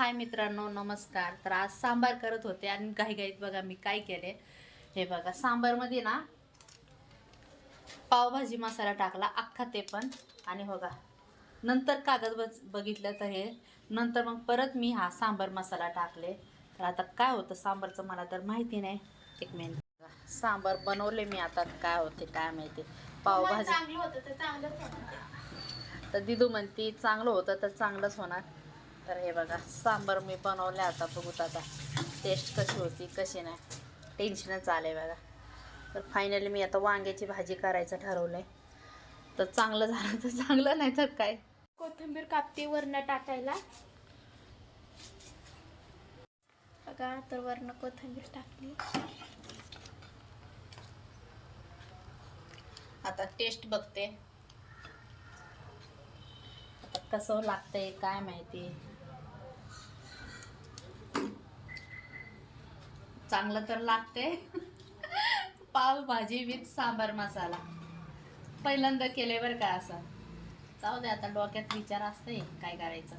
हाय मित्रांनो नमस्कार. तर आज सांबार करत होते आणि घाईघाईत बघा मी काय केले. हे बघा सांबारमध्ये ना पावभाजी मसाला टाकला अख्खा ते पण. आणि बघा नंतर कागद बच बघितलं तर हे. नंतर मग परत मी हा सांबार मसाला टाकले. तर आता काय होतं सांबारचं मला तर माहिती नाही. एक मिनिट सांबार बनवले मी आता काय होते काय माहिती. पावभाजी. चांगलं होतं तर चांगलंच होतं तर दिदू म्हणती चांगलं होतं तर चांगलंच होणार. तर हे बघा सांबार मी बनवले आता बघूत आता. टेस्ट कशी होती कशी नाही. टेन्शनच आलं बघा. तर फायनली मी आता वांग्याची भाजी करायचं ठरवलं आहे तर चांगलं झालं तर चांगलं नाही तर काय? कोथिंबीर कापते वरण टाकायला. बघा तर वरण कोथिंबीर टाकली. आता टेस्ट बघते. आता कसं लागतंय काय माहिती? चांगलं तर लागते. पाव भाजी विथ सांबार मसाला. पहिल्यांदा केले बरं का असं. जाऊ दे आता डोक्यात विचार असते काय करायचं.